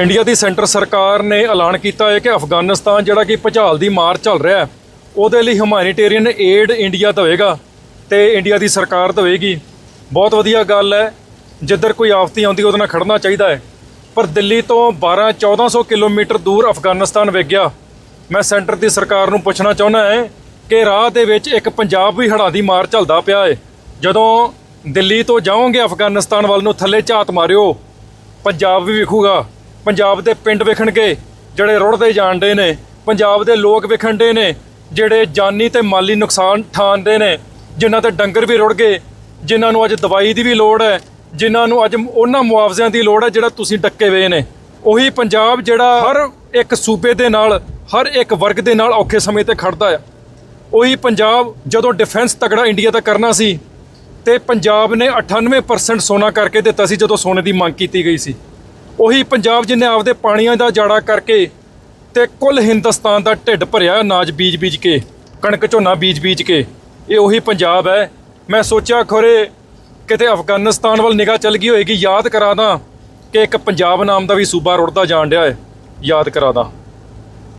India ਦੀ centre ਸਰਕਾਰ ਨੇ ਐਲਾਨ ਕੀਤਾ ਹੈ ਕਿ ਅਫਗਾਨਿਸਤਾਨ, ਜਿਹੜਾ ਕਿ ਭੁਚਾਲ ਦੀ ਮਾਰ ਚੱਲ ਰਿਹਾ ਹੈ, ਉਹਦੇ ਲਈ ਹਿਊਮੈਨਿਟੇਰੀਅਨ ਏਡ ਇੰਡੀਆ ਦੇਵੇਗਾ ਤੇ ਇੰਡੀਆ ਦੀ ਸਰਕਾਰ ਦੇਵੇਗੀ। ਬਹੁਤ ਵਧੀਆ ਗੱਲ ਹੈ, ਜਿੱਧਰ ਕੋਈ ਆਫਤੀ ਆਉਂਦੀ, ਉਹਦੇ ਨਾਲ ਖੜਨਾ ਚਾਹੀਦਾ ਹੈ। ਪਰ ਦਿੱਲੀ ਤੋਂ 12 1400 ਕਿਲੋਮੀਟਰ ਦੂਰ ਅਫਗਾਨਿਸਤਾਨ ਵੇਖ ਗਿਆ ਮੈਂ ਸੈਂਟਰ ਦੀ ਸਰਕਾਰ ਨੂੰ ਪੁੱਛਣਾ ਚਾਹੁੰਦਾ ਹੈ ਕਿ ਰਾਹ ਦੇ ਵਿੱਚ ਇੱਕ ਪੰਜਾਬ ਵੀ ਹੜ੍ਹਾਂ ਦੀ ਮਾਰ ਚੱਲਦਾ ਪਿਆ ਹੈ। ਜਦੋਂ ਦਿੱਲੀ ਤੋਂ ਜਾਓਗੇ ਅਫਗਾਨਿਸਤਾਨ ਵੱਲ ਨੂੰ ਥੱਲੇ ਝਾਤ ਮਾਰਿਓ, ਪੰਜਾਬ ਵੀ ਵਿਖੂਗਾ। ਪੰਜਾਬ ਦੇ ਪਿੰਡ ਵਿਖਣਗੇ, ਜਿਹੜੇ ਰੁੜਦੇ ਜਾਣਦੇ ਨੇ, ਪੰਜਾਬ ਦੇ ਲੋਕ ਵਿਖਣਦੇ ਨੇ, ਜਿਹੜੇ ਜਾਨੀ ਤੇ ਮਾਲੀ ਨੁਕਸਾਨ ਠਾਣਦੇ ਨੇ, ਜਿਨ੍ਹਾਂ ਤੇ ਡੰਗਰ ਵੀ ਰੁੜ ਗਏ, ਜਿਨ੍ਹਾਂ ਨੂੰ ਅੱਜ ਦਵਾਈ ਦੀ ਵੀ ਲੋੜ ਹੈ, ਜਿਨ੍ਹਾਂ ਨੂੰ ਅੱਜ ਉਹਨਾਂ ਮੁਆਵਜ਼ਿਆਂ ਦੀ ਲੋੜ ਹੈ ਜਿਹੜਾ ਤੁਸੀਂ ਡੱਕੇ ਹੋਏ ਨੇ। ਉਹੀ ਪੰਜਾਬ ਜਿਹੜਾ ਹਰ ਇੱਕ ਸੂਬੇ ਦੇ ਨਾਲ, ਹਰ ਇੱਕ ਵਰਗ ਦੇ ਨਾਲ ਔਖੇ ਸਮੇਂ ਤੇ ਖੜਦਾ ਆ। ਉਹੀ ਪੰਜਾਬ ਜਦੋਂ ਡਿਫੈਂਸ ਤਗੜਾ ਇੰਡੀਆ ਦਾ ਕਰਨਾ ਸੀ, ਤੇ ਪੰਜਾਬ ਨੇ 98% ਸੋਨਾ ਕਰਕੇ ਦਿੱਤਾ ਸੀ ਜਦੋਂ ਸੋਨੇ ਦੀ ਮੰਗ ਕੀਤੀ ਗਈ ਸੀ। ਉਹੀ ਪੰਜਾਬ ਜਿਹਨੇ ਆਪਦੇ ਪਾਣੀਆਂ ਦਾ ਜਾੜਾ ਕਰਕੇ ਤੇ ਕੁੱਲ ਹਿੰਦੁਸਤਾਨ ਦਾ ਢਿੱਡ ਭਰਿਆ ਅਨਾਜ ਬੀਜ-ਬੀਜ ਕੇ, ਕਣਕ ਝੋਨਾ ਬੀਜ-ਬੀਜ ਕੇ, ਇਹ ਉਹੀ ਪੰਜਾਬ ਹੈ। ਮੈਂ ਸੋਚਿਆ, ਖੋਰੇ, ਕਿਤੇ ਅਫਗਾਨਿਸਤਾਨ ਵੱਲ ਨਿਗਾਹ ਚੱਲ ਗਈ ਹੋਏਗੀ, ਯਾਦ ਕਰਾ ਦਾਂ ਕਿ ਇੱਕ ਪੰਜਾਬ ਨਾਮ ਦਾ ਵੀ ਸੂਬਾ ਰੁੜਦਾ ਜਾਣ ਡਿਆ ਹੈ। ਯਾਦ ਕਰਾ ਦਾਂ